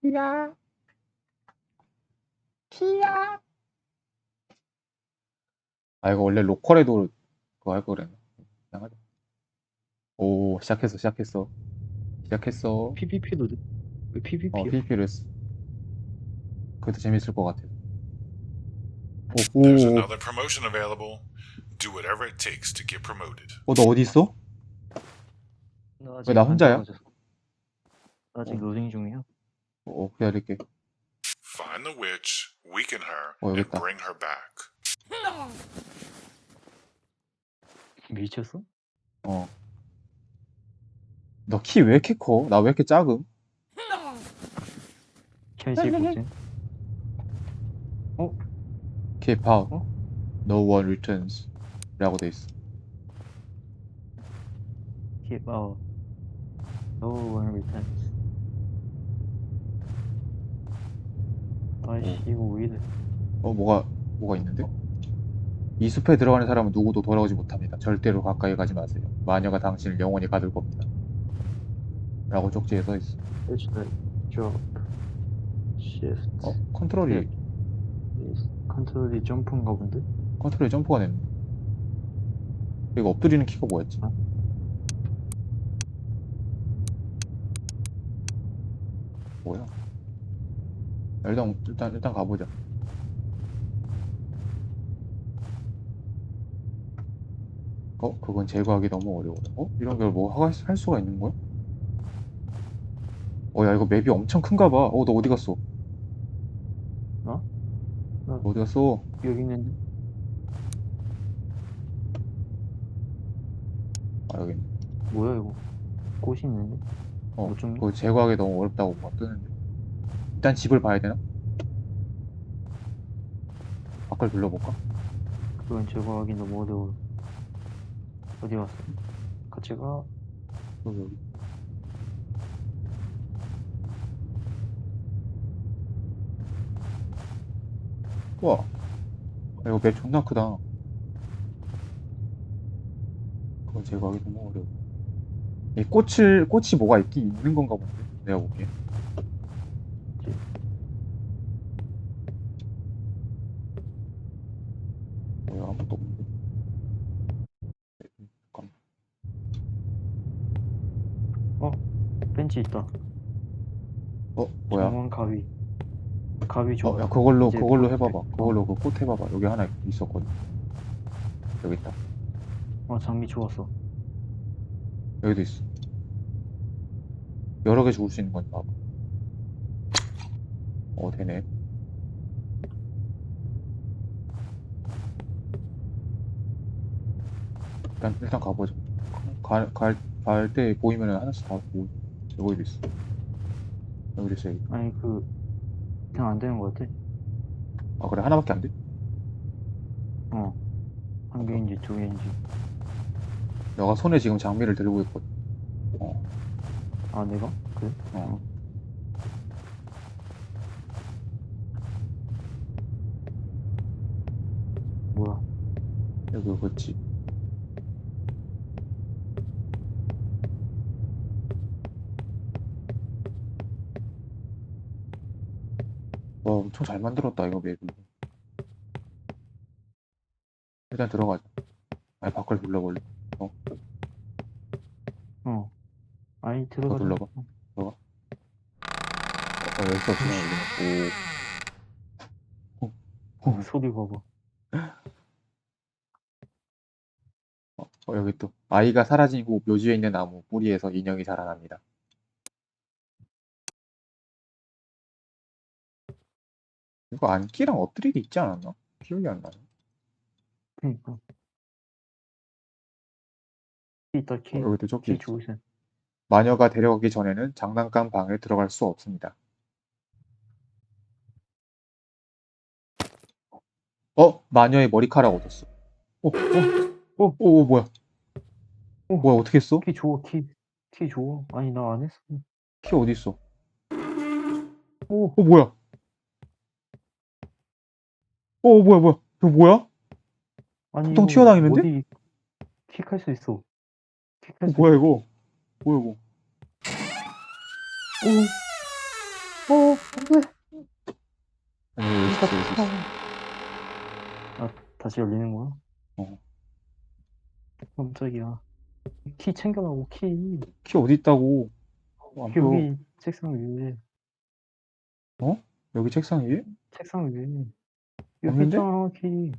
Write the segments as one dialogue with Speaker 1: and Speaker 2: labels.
Speaker 1: 키야. 키야. 아 이거 원래 로컬에도 그거 할 거래. 그냥 하자. 오 시작했어 시작했어 시작했어.
Speaker 2: PVP도 왜 PVP야?
Speaker 1: 어 PVP를 했어. 그것도 재밌을 것 같아. 오, 오,
Speaker 3: There's
Speaker 1: 오.
Speaker 3: another promotion available. Do whatever it takes to get promoted.
Speaker 1: 어, 너 어디 있어? 나왜나 혼자야?
Speaker 2: 나 지금
Speaker 1: 어.
Speaker 2: 로딩 중이야.
Speaker 1: 어, 기다릴게.
Speaker 3: Find the witch, weaken her,
Speaker 1: 어, 여기
Speaker 3: and
Speaker 1: 있다.
Speaker 3: bring her back.
Speaker 2: 미쳤어?
Speaker 1: 어. 너 키 왜 이렇게 커? 나 왜 이렇게 작음?
Speaker 2: 현실 고증?
Speaker 1: Keep out.
Speaker 2: 어?
Speaker 1: No one returns. 라고 돼 있어.
Speaker 2: Keep out. No one returns. 아이씨 이거 왜 이래?
Speaker 1: 어, 뭐가, 뭐가 있는데? 이 숲에 들어가는 사람은 누구도 돌아오지 못합니다. 절대로 가까이 가지 마세요. 마녀가 당신을 영원히 가둘 겁니다. 라고 쪽지에 써 있어.
Speaker 2: The drop. Shift.
Speaker 1: 어? 컨트롤이,
Speaker 2: 컨트롤이 점프인가 본데?
Speaker 1: 컨트롤이 점프가 됐네. 이거 엎드리는 키가 뭐였지?
Speaker 2: 어?
Speaker 1: 뭐야? 일단, 일단, 일단 가보자. 어? 그건 제거하기 너무 어려워. 어? 이런 걸 뭐 할 수가 있는 거야? 어, 야, 이거 맵이 엄청 큰가 봐. 어, 너 어디 갔어?
Speaker 2: 어? 나
Speaker 1: 어디 갔어?
Speaker 2: 여기 있는데?
Speaker 1: 아, 여기 있네.
Speaker 2: 뭐야 이거? 꽃이 있는데?
Speaker 1: 어,
Speaker 2: 뭐 좀-
Speaker 1: 그거 제거하기 너무 어렵다고 막 뜨는데. 일단 집을 봐야 되나? 밖을 둘러볼까?
Speaker 2: 그건 제거하기 너무 어려워. 어디 갔어? 같이 가.
Speaker 1: 여기, 여기. 우와. 아, 이거 맵 존나 크다. 그거 제거하기 너무 어려워. 이 꽃을, 꽃이 뭐가 있긴 있는 건가 본데? 내가 보기에.
Speaker 2: 그치?
Speaker 1: 뭐야, 아무것도 없는데. 잠깐만.
Speaker 2: 벤치 있다.
Speaker 1: 어, 뭐야?
Speaker 2: 정원 가위. 가위 좋아.
Speaker 1: 어, 야, 그걸로,
Speaker 2: 이제
Speaker 1: 그걸로
Speaker 2: 꽃-
Speaker 1: 해봐봐. 그걸로 그 꽃 해봐봐. 여기 하나 있었거든. 여기 있다.
Speaker 2: 어, 장미 좋았어.
Speaker 1: 여기도 있어. 여러 개 죽을 수 있는 건지 봐봐. 어, 되네. 일단, 일단 가보자. 갈, 갈, 갈 때 보이면 하나씩 다 보고, 여기도 있어. 여기도 있어, 여기.
Speaker 2: 아니 그 그냥 안 되는 것 같아.
Speaker 1: 아, 그래? 하나밖에 안 돼?
Speaker 2: 어. 한 개인지 두 개인지.
Speaker 1: 너가 손에 지금 장미를 들고 있거든. 어,
Speaker 2: 아 내가? 그래?
Speaker 1: 어.
Speaker 2: 뭐야?
Speaker 1: 여기, 그렇 엄청 잘 만들었다, 이거 맵이. 일단 들어가자. 아니, 밖을 둘러볼래?
Speaker 2: 어. 아니
Speaker 1: 더
Speaker 2: 들어가.
Speaker 1: 눌러봐. 어, 열수 없으면 여기는. 오.
Speaker 2: 어, 소리 봐봐.
Speaker 1: 어, 여기 또. 아이가 사라진 후 묘지에 있는 나무 뿌리에서 인형이 자라납니다. 이거 앉기랑 엎드리기 있지 않았나? 기억이 안 나네.
Speaker 2: 그니까. 키 있다 키.
Speaker 1: 어, 여기도 저기
Speaker 2: 키
Speaker 1: 있어.
Speaker 2: 주고 있어.
Speaker 1: 마녀가 데려가기 전에는 장난감 방에 들어갈 수 없습니다. 어? 마녀의 머리카락 얻었어. 어, 어, 어, 어, 어, 뭐야? 어, 뭐야, 어떻게 했어?
Speaker 2: 키 줘. 키. 키 줘. 아니 나 안 했어.
Speaker 1: 키 어디 있어? 어, 어, 뭐야? 어, 뭐야, 뭐야? 이거 뭐야?
Speaker 2: 아니
Speaker 1: 보통 튀어나오는데?
Speaker 2: 어디 킥할 수 있어.
Speaker 1: 어,
Speaker 2: 킥할 수
Speaker 1: 뭐야, 이거? 뭐야, 이거? 어,
Speaker 2: 어, 안 돼.
Speaker 1: 아니 여기 있어 여기 있어
Speaker 2: 아, 다시 열리는 거야?
Speaker 1: 어.
Speaker 2: 깜짝이야. 키 챙겨가고, 키.
Speaker 1: 키 어디 있다고 어, 안 보여.
Speaker 2: 여기 책상 위에.
Speaker 1: 여기 책상 위에?
Speaker 2: 책상 위에. 여기
Speaker 1: 없는데?
Speaker 2: 있잖아, 키.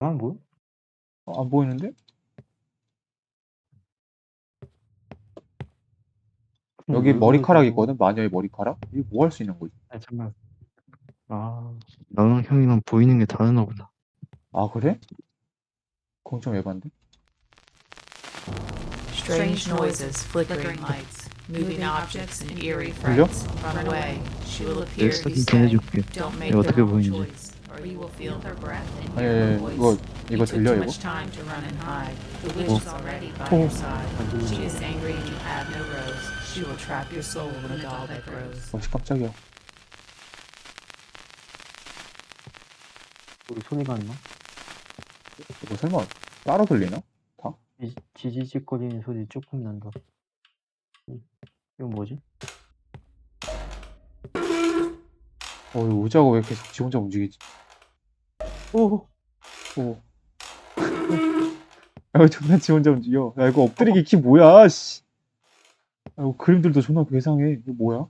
Speaker 2: 안 보여?
Speaker 1: 어, 안 보이는데? 여기
Speaker 2: 왜
Speaker 1: 머리카락? 있거든 마녀의 머리카락 이게 뭐할 수 있는 거지?
Speaker 2: 아, 잠깐. 아, 나랑 형이랑 보이는 게 다르나 보다.
Speaker 1: 아 그래? 그건 좀 에반데?
Speaker 4: Strange noises, flickering lights, moving objects, and eerie frights. Run away. She will appear if you
Speaker 2: 좀
Speaker 4: stay.
Speaker 2: 해줄게.
Speaker 4: Don't make
Speaker 2: 내가
Speaker 4: the
Speaker 2: 어떻게
Speaker 4: wrong
Speaker 2: 보이는지.
Speaker 4: choice, or you will feel her breath and
Speaker 1: 아니
Speaker 4: hear her
Speaker 1: 아니,
Speaker 4: voice.
Speaker 1: 이거
Speaker 4: You
Speaker 1: 이거
Speaker 4: took
Speaker 1: 들려
Speaker 4: too
Speaker 1: 이거?
Speaker 4: much time to run and hide. The witch
Speaker 1: 어.
Speaker 4: is already by
Speaker 1: 어.
Speaker 4: your side. She is angry and you have no rose. She will trap your soul in a doll that grows.
Speaker 1: 어씨 깜짝이야
Speaker 2: 우리 소리가 안 나?
Speaker 1: 이거 설마 따로 들리나?
Speaker 2: 지- 지지직거리는 소리 조금 난다. 이- 이건 뭐지?
Speaker 1: 어 이거 의자가 왜 계속 지 혼자 움직이지?
Speaker 2: 오!
Speaker 1: 오. 아 존나 지 혼자 움직여 야 이거 엎드리기 키 뭐야 씨 아, 이거 그림들도 존나 괴상해 이거 뭐야?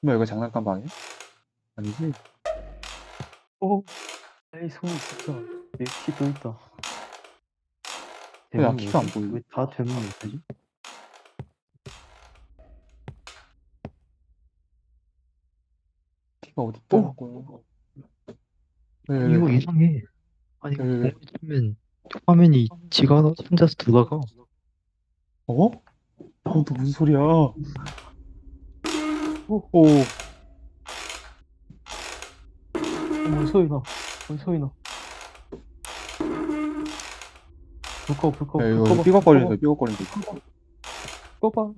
Speaker 1: 설마 이거 장난감 방이야? 아니지?
Speaker 2: 오! 에이, 소리 진짜. 여기 키또 있다.
Speaker 1: 왜나 키가 안? 보이지?
Speaker 2: 왜다 대문 못하지?
Speaker 1: 어디 있다고 왜, 왜, 왜?
Speaker 5: 이거 이상해. 아니,
Speaker 1: 왜?
Speaker 5: 공을 치면 화면이 지가 혼자서 돌아가.
Speaker 1: 어? 그건 또 무슨 소리야? 오, 오,
Speaker 2: 어, 뭔 소리 나? 뭔 소리 나? 불 꺼, 불 꺼,
Speaker 1: 야,
Speaker 2: 불
Speaker 1: 이거
Speaker 2: 꺼봐,
Speaker 1: 삐걱거리는데,
Speaker 2: 불
Speaker 1: 삐걱거리는데.
Speaker 2: 꺼봐. 꺼봐.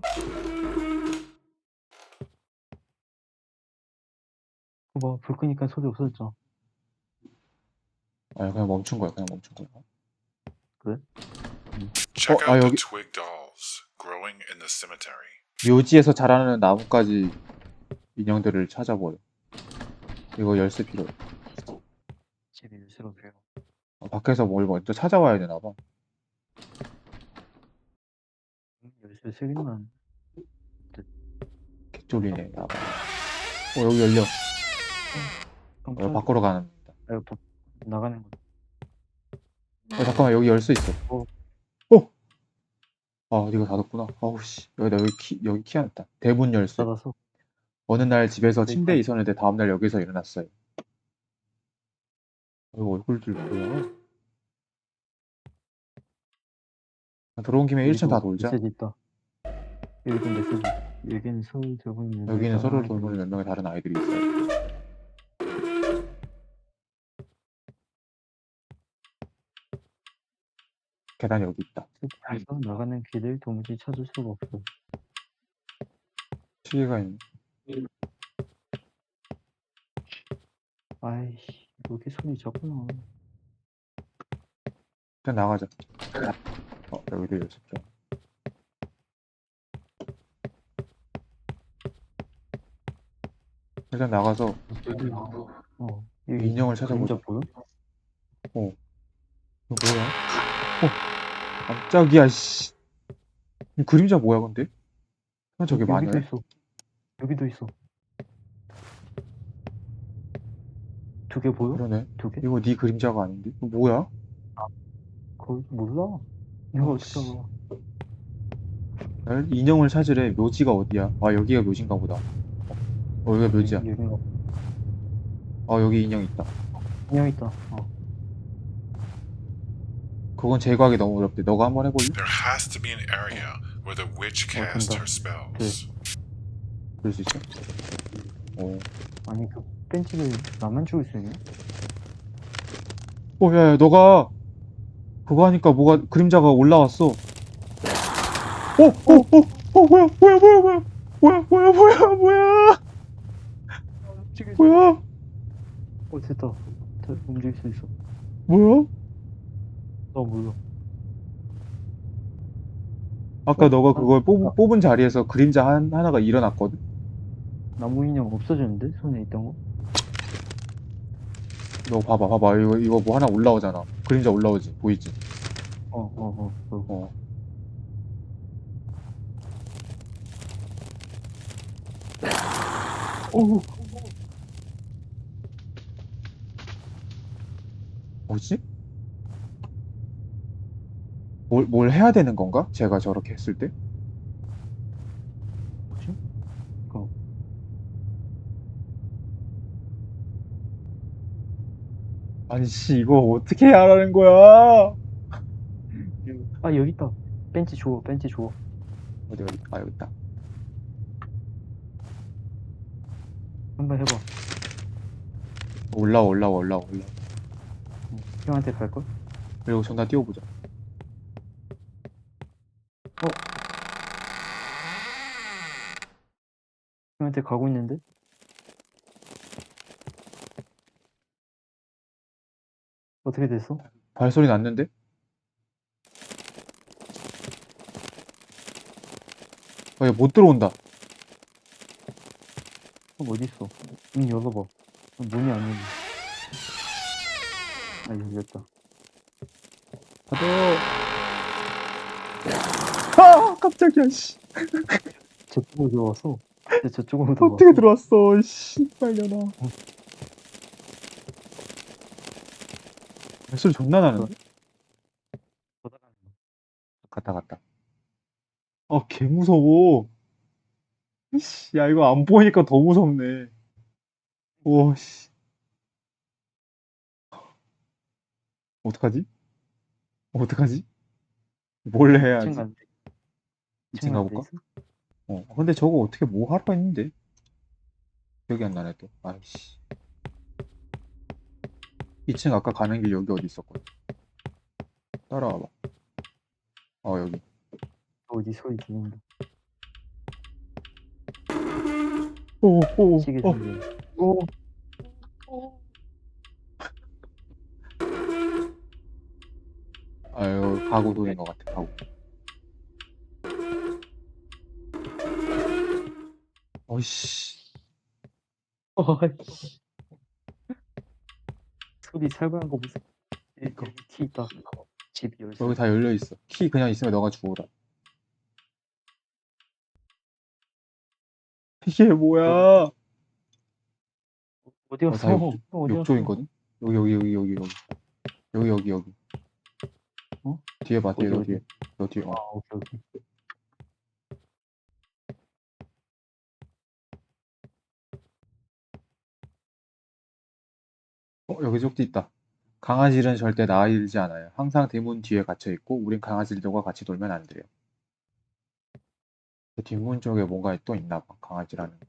Speaker 2: 봐봐, 불 끄니까 소리 없어졌잖아.
Speaker 1: 아니, 그냥 멈춘 거야, 그냥 멈춘 거야.
Speaker 3: Check
Speaker 1: 아,
Speaker 3: out the
Speaker 1: 여기-
Speaker 3: twig dolls growing in the cemetery.
Speaker 1: 묘지에서 자라는 나뭇가지 인형들을 찾아버려. 이거 열쇠 필요해.
Speaker 2: 집에 열쇠가 필요.
Speaker 1: 어, 밖에서 뭘 먼저 찾아와야 되나 봐.
Speaker 2: 음, 열쇠 세 개만.
Speaker 1: 개쫄리네, 나봐. 어, 여기 열려. 어,
Speaker 2: 깜짝.
Speaker 1: 밖으로 가는.
Speaker 2: 아, 이거 바- 나가는 거.
Speaker 1: 어, 잠깐만, 여기 열쇠 있어.
Speaker 2: 어.
Speaker 1: 어! 아, 이거 닫았구나. 아우, 씨. 여기다, 여기 키, 여기 키 하나 있다. 대문 열쇠.
Speaker 2: 닫아서.
Speaker 1: 어느 날 집에서 침대에. 있었는데 다음날 여기서 일어났어요. 이거 얼굴들 뭐야? 아, 들어온 김에 1층 다
Speaker 2: 여기도
Speaker 1: 돌자.
Speaker 2: 메시지 있다. 여기도 메시지. 여기는 서로 들고 있는.
Speaker 1: 여기는 서로 돌보는 몇 명의 다른 아이들이 있어요. 계단 여기 있다.
Speaker 2: 그래서 나가는 길을 도무지 찾을 수가 없어.
Speaker 1: 시계가 있네.
Speaker 2: 아이씨, 여기 소리 작구나.
Speaker 1: 일단 나가자. 어, 여기도 줘. 일단 나가서
Speaker 2: 어, 여기
Speaker 1: 인형을 찾아보자.
Speaker 2: 그림자 보여?
Speaker 1: 이거 뭐야? 어, 깜짝이야, 씨. 이 그림자 뭐야, 근데? 아, 저게
Speaker 2: 여기도
Speaker 1: 마녀야?
Speaker 2: 있어. 여기도 있어. 두 개 보여?
Speaker 1: 그러네.
Speaker 2: 두 개?
Speaker 1: 이거 네 그림자가 아닌데? 이거 뭐야?
Speaker 2: 거의 몰라. 이거
Speaker 1: 어, 씨. 날 인형을 찾으래. 묘지가 어디야? 아, 여기가 묘지인가 보다. 어, 여기가 묘지야.
Speaker 2: 여기가
Speaker 1: 아, 여기 인형 있다.
Speaker 2: 인형 있다. 어.
Speaker 1: 그건 제거하기 너무 어렵대. 너가 한번 해볼래?
Speaker 3: There has to be an area where the witch casts
Speaker 2: 된다.
Speaker 3: her spells.
Speaker 1: 그럴 수 있어? 어.
Speaker 2: 아니 그 벤치를 나만 죽일 수 있냐?
Speaker 1: 어, 야, 야, 너가 그거 하니까 뭐가 그림자가 올라왔어. 어, 어, 어, 어, 뭐야, 뭐야, 뭐야, 뭐야, 뭐야, 뭐야, 뭐야, 뭐야,
Speaker 2: 죽일
Speaker 1: 뭐야,
Speaker 2: 어 됐다. 다 움직일 수 있어.
Speaker 1: 뭐야?
Speaker 2: 나 몰라.
Speaker 1: 아까 너가 그걸 뽑, 뽑은 자리에서 그림자 한, 하나가 일어났거든?
Speaker 2: 나무 인형 없어졌는데? 손에 있던 거?
Speaker 1: 너 봐봐, 봐봐. 이거, 이거 뭐 하나 올라오잖아. 그림자 올라오지. 보이지?
Speaker 2: 어, 어, 어. 어.
Speaker 1: 어.
Speaker 2: 오!
Speaker 1: 뭐지? 뭘, 뭘 해야 되는 건가? 제가 저렇게 했을 때?
Speaker 2: 뭐지? 이거.
Speaker 1: 아니, 씨, 이거 어떻게 해야 하는 거야?
Speaker 2: 아, 여기 있다. 벤치 줘, 벤치 줘.
Speaker 1: 어디, 어디? 아, 여기 있다.
Speaker 2: 한번 해봐.
Speaker 1: 올라와, 올라와, 올라와, 올라와.
Speaker 2: 응. 형한테 갈걸?
Speaker 1: 그리고 존나 뛰어보자.
Speaker 2: 형한테 가고 있는데? 어떻게 됐어?
Speaker 1: 발소리 났는데? 아, 얘 못 들어온다.
Speaker 2: 형 어디 있어? 문 열어봐. 어, 문이 안 열려. 아 열렸다.
Speaker 1: 가자. 아, 깜짝이야, 씨.
Speaker 2: 저쪽으로 들어왔어. 근데 저쪽으로 들어왔어.
Speaker 1: 어떻게 들어왔어, 씨. 빨려나. 발소리 존나 나는데? 갔다, 갔다. 아, 개 무서워. 씨, 야, 이거 안 보이니까 더 무섭네. 오, 씨. 어떡하지? 어떡하지? 뭘 해야지?
Speaker 2: 2층 간
Speaker 1: 2층 가볼까? 어, 근데 저거 어떻게 뭐 하러 했는데? 기억이 안 나네, 또. 아이씨. 2층 아까 가는 길 여기 어디 있었거든. 따라와봐. 어, 여기.
Speaker 2: 어디 소리 들린다.
Speaker 1: 오, 오,
Speaker 2: 시계
Speaker 1: 어,
Speaker 2: 소리. 오.
Speaker 1: 아유, 가구 소리인 것 같아, 가구. 어이씨.
Speaker 2: 어이씨. 소리 살벌한 거 보세요. 여기 여기 키 있다. 집 열쇠.
Speaker 1: 여기 다 열려 있어. 키 그냥 있으면 너가 주워라. 이게 뭐야?
Speaker 2: 어디
Speaker 1: 어,
Speaker 2: 갔어?
Speaker 1: 다 욕-
Speaker 2: 형 어디 갔어?
Speaker 1: 욕조인거든? 여기, 여기, 여기, 여기, 여기. 여기, 여기, 여기.
Speaker 2: 어?
Speaker 1: 뒤에 봐, 뒤에,
Speaker 2: 어디,
Speaker 1: 너
Speaker 2: 어디?
Speaker 1: 뒤에. 너 뒤에. 어.
Speaker 2: 아 오케이 오케이.
Speaker 1: 어, 여기 쪽도 있다. 강아지는 절대 나일지 않아요. 항상 대문 뒤에 갇혀 있고, 우린 강아지들과 같이 놀면 안 돼요. 그 뒷문 쪽에 뭔가 또 있나 봐, 강아지라는. 게.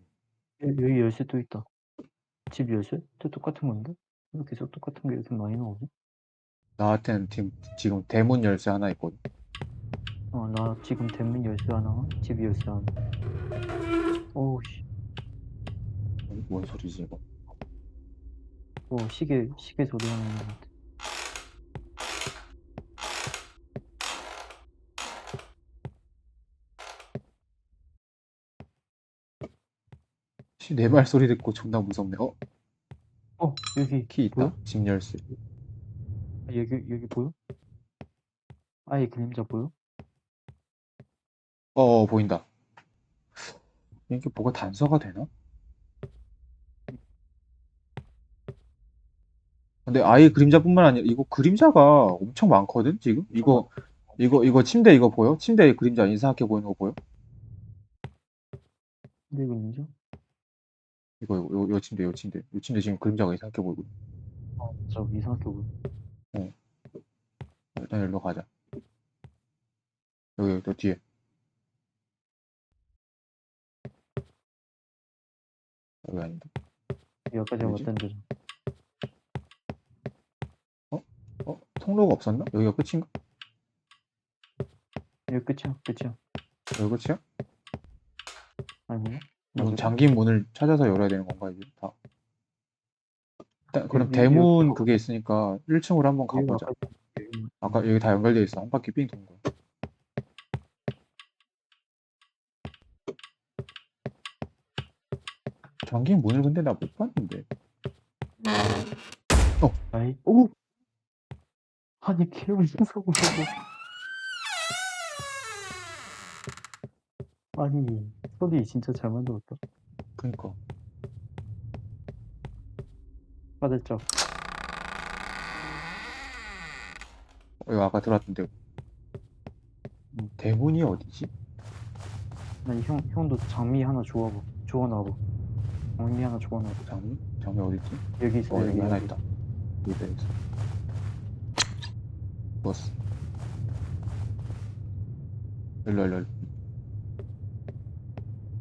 Speaker 2: 여기, 여기 열쇠 또 있다. 집 열쇠? 또 똑같은 건데? 왜 계속 똑같은 게 이렇게 많이 나오지?
Speaker 1: 나한테는 지금, 지금 대문 열쇠 하나 있거든.
Speaker 2: 어, 나 지금 대문 열쇠 하나, 집 열쇠 하나. 오우 씨.
Speaker 1: 뭔 소리지, 이거?
Speaker 2: 오 시계 시계 소리 하는 것 같아.
Speaker 1: 씨, 내 발소리 듣고 존나 무섭네. 어?
Speaker 2: 어 여기
Speaker 1: 키 있다?
Speaker 2: 뭐야?
Speaker 1: 집 열쇠.
Speaker 2: 아, 여기 여기 보여? 아예 그림자 보여?
Speaker 1: 어, 어, 보인다. 이게 뭐가 단서가 되나? 근데 아예 그림자뿐만 아니라 이거 그림자가 엄청 많거든 지금? 이거 이거 이거 침대 이거 보여? 침대에 그림자 이상하게 보이는 거 보여?
Speaker 2: 근데 그림자?
Speaker 1: 이거 요, 요, 요 침대 요 침대 요 침대 지금 그림자가 이상하게 보이고
Speaker 2: 어 진짜 이상하게 보여.
Speaker 1: 일단 일로 가자 여기 여기 또 뒤에 여기 아닌데
Speaker 2: 여기 아까 제가
Speaker 1: 뭐지?
Speaker 2: 왔던 데로.
Speaker 1: 어? 통로가 없었나? 여기가 끝인가?
Speaker 2: 여기 끝이야 끝이야.
Speaker 1: 여기 끝이야?
Speaker 2: 아니야?
Speaker 1: 그럼 잠긴 문을 찾아서 열어야 되는 건가 이제 다 일단 그럼
Speaker 2: 여기,
Speaker 1: 대문
Speaker 2: 여기
Speaker 1: 그게 있으니까 1층으로 한번 가보자 아까 여기 다 연결돼 있어 한 바퀴 삥 도는 거야 잠긴 문을 근데 나 못 봤는데.
Speaker 2: 아이, 오! 아니, 개 무서워. 아니, 소리 진짜 잘 만들었다.
Speaker 1: 그니까.
Speaker 2: 빠졌죠?
Speaker 1: 어, 이거 아까 들어왔던데.
Speaker 2: 음.
Speaker 1: 대문이 어디지?
Speaker 2: 아니, 형, 형도 장미 하나 주워봐. 주워놔봐. 장미 하나 주워놔봐.
Speaker 1: 장미? 장미 어디지?
Speaker 2: 여기 있어,
Speaker 1: 어, 여기 하나
Speaker 2: 여기.
Speaker 1: 있다. 여기다 있어. 누웠어. 일로, 일로.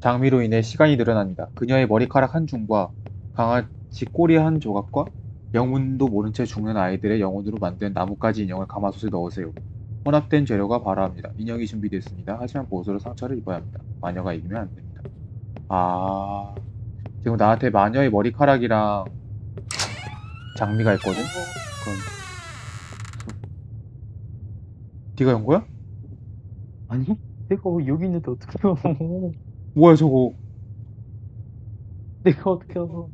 Speaker 1: 장미로 인해 시간이 늘어납니다. 그녀의 머리카락 한 줌과 강아지 꼬리 한 조각과 영혼도 모른 채 죽는 아이들의 영혼으로 만든 나뭇가지 인형을 가마솥에 넣으세요. 혼합된 재료가 발화합니다. 인형이 준비됐습니다. 하지만 보수로 상처를 입어야 합니다. 마녀가 이기면 안 됩니다. 아, 지금 나한테 마녀의 머리카락이랑 장미가 있거든? 그럼 네가 연 거야?
Speaker 2: 아니? 내가 여기 있는데 어떻게 알아?
Speaker 1: 뭐야 저거
Speaker 2: 내가 어떻게 알아?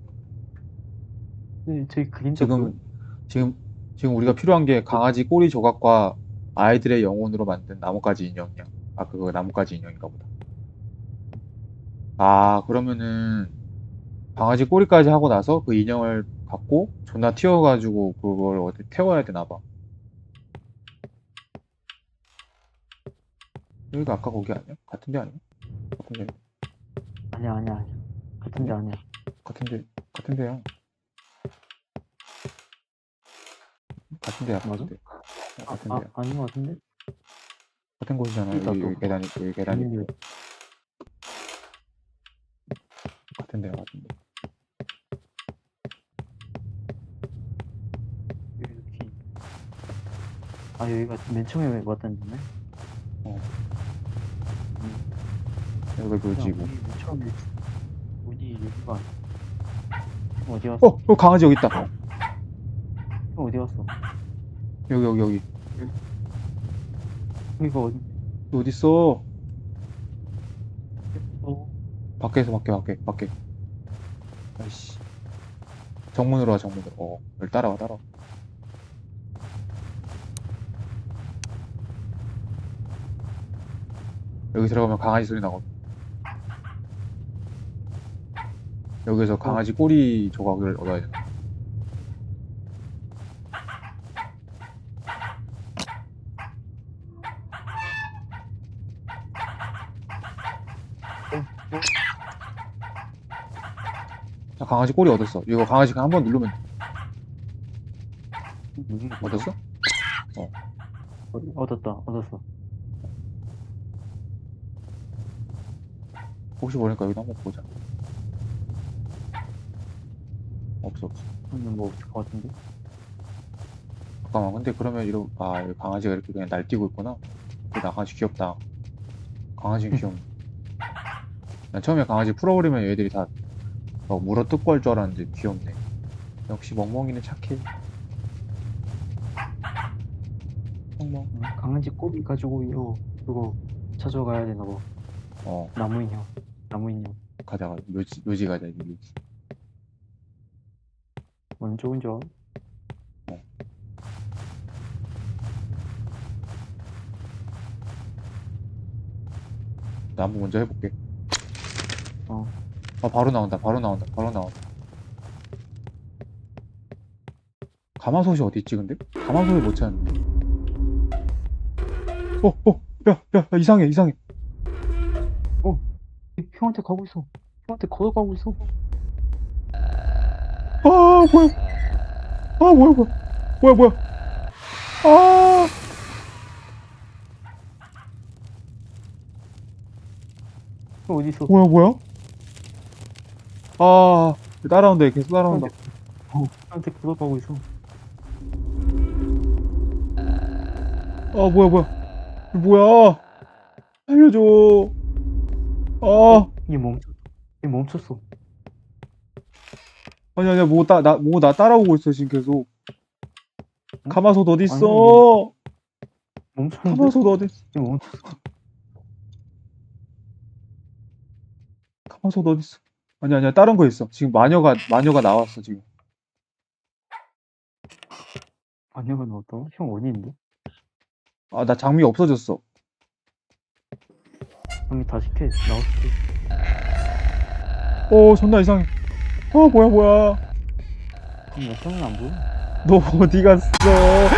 Speaker 2: 네, 저기 그림자
Speaker 1: 지금 지금 지금 우리가 필요한 게 강아지 꼬리 조각과 아이들의 영혼으로 만든 나뭇가지 인형이야. 아 그거 나뭇가지 인형인가 보다. 아 그러면은 강아지 꼬리까지 하고 나서 그 인형을 갖고 존나 튀어가지고 그걸 어디 태워야 되나 봐. 여기가 아까 거기 아니야? 같은 데 아니야? 같은 데
Speaker 2: 아니야, 아니야, 아니야. 같은 데 아니야.
Speaker 1: 같은 데 같은 데야. 같은 데야.
Speaker 2: 맞아?
Speaker 1: 같은 데.
Speaker 2: 아,
Speaker 1: 같은
Speaker 2: 아,
Speaker 1: 데야.
Speaker 2: 아닌 것 같은데?
Speaker 1: 같은 곳이잖아.
Speaker 2: 그러니까
Speaker 1: 여기,
Speaker 2: 또-
Speaker 1: 여기 계단이 여기 계단이
Speaker 2: 아닌데.
Speaker 1: 같은 데야 같은 데.
Speaker 2: 여기. 아, 여기가 맨 처음에 왔던 데네? 맨 처음에 어디 여기가 형 어디 갔어?
Speaker 1: 어, 어 강아지 여기 있다.
Speaker 2: 형 어디 갔어?
Speaker 1: 여기 여기 여기.
Speaker 2: 여기가 어디?
Speaker 1: 너 어디 있어?
Speaker 2: 어,
Speaker 1: 밖에서 밖에 밖에 밖에. 아이씨. 정문으로 와 정문으로. 어, 여기 따라와 따라와. 여기 들어가면 강아지 소리 나거든. 여기서 강아지 꼬리 조각을 얻어야 돼. 자, 강아지 꼬리 얻었어. 이거 강아지 그냥 한번 누르면
Speaker 2: 여기
Speaker 1: 얻었어?
Speaker 2: 어디? 얻었다, 얻었어.
Speaker 1: 혹시 모르니까 여기도 한번 보자. 없어 없어.
Speaker 2: 하면 뭐 없을 것 같은데?
Speaker 1: 잠깐만. 근데 그러면 이러 아 여기 강아지가 이렇게 그냥 날뛰고 있구나. 그 강아지 귀엽다. 강아지 귀엽네. 난 처음에 강아지 풀어버리면 얘들이 다 어, 물어 뜯고 할 줄 알았는데 귀엽네. 역시 멍멍이는 착해. 멍멍.
Speaker 2: 응, 강아지 꼬리 가지고 이거 그거 찾아가야 되나 봐.
Speaker 1: 어
Speaker 2: 나무 인형, 나무 인형.
Speaker 1: 가자 가자. 묘지 묘지 가자 묘지.
Speaker 2: 뭔 좋은 줄 알아?
Speaker 1: 나 한번 먼저 해볼게.
Speaker 2: 어.
Speaker 1: 아, 바로 나온다, 바로 나온다, 바로 나온다. 가마솥이 어디 있지, 근데? 가마솥을 못 찾는데. 어, 어, 야, 야, 야, 이상해, 이상해.
Speaker 2: 형한테 가고 있어. 형한테 걸어가고 있어.
Speaker 1: 아, 뭐야. 아, 뭐야, 뭐야. 뭐야, 뭐야. 아,
Speaker 2: 형 어디 있어?
Speaker 1: 뭐야, 뭐야. 아, 따라온다, 계속 따라온다.
Speaker 2: 어, 형한테 걸어가고 있어.
Speaker 1: 아, 뭐야, 뭐야. 뭐야. 알려줘. 아.
Speaker 2: 이게 멈췄. 이게 멈췄어.
Speaker 1: 아니 아니야 뭐따나뭐 나 따라오고 있어 지금 계속
Speaker 2: 응?
Speaker 1: 가마솥 어디
Speaker 2: 아니,
Speaker 1: 있어
Speaker 2: 멈췄는데?
Speaker 1: 가마솥 어디 있어
Speaker 2: 이게 멈췄어.
Speaker 1: 가마솥 어디 있어 아니 아니야 다른 거 있어. 지금 마녀가 마녀가 나왔어 지금.
Speaker 2: 마녀가 나왔다고? 형 어디인데?
Speaker 1: 아 나 장미 없어졌어.
Speaker 2: 형이 다시 캐 나올게
Speaker 1: 오 존나 이상해. 어 뭐야 뭐야.
Speaker 2: 형나 형은 안 보여?
Speaker 1: 너 어디 갔어?
Speaker 2: 나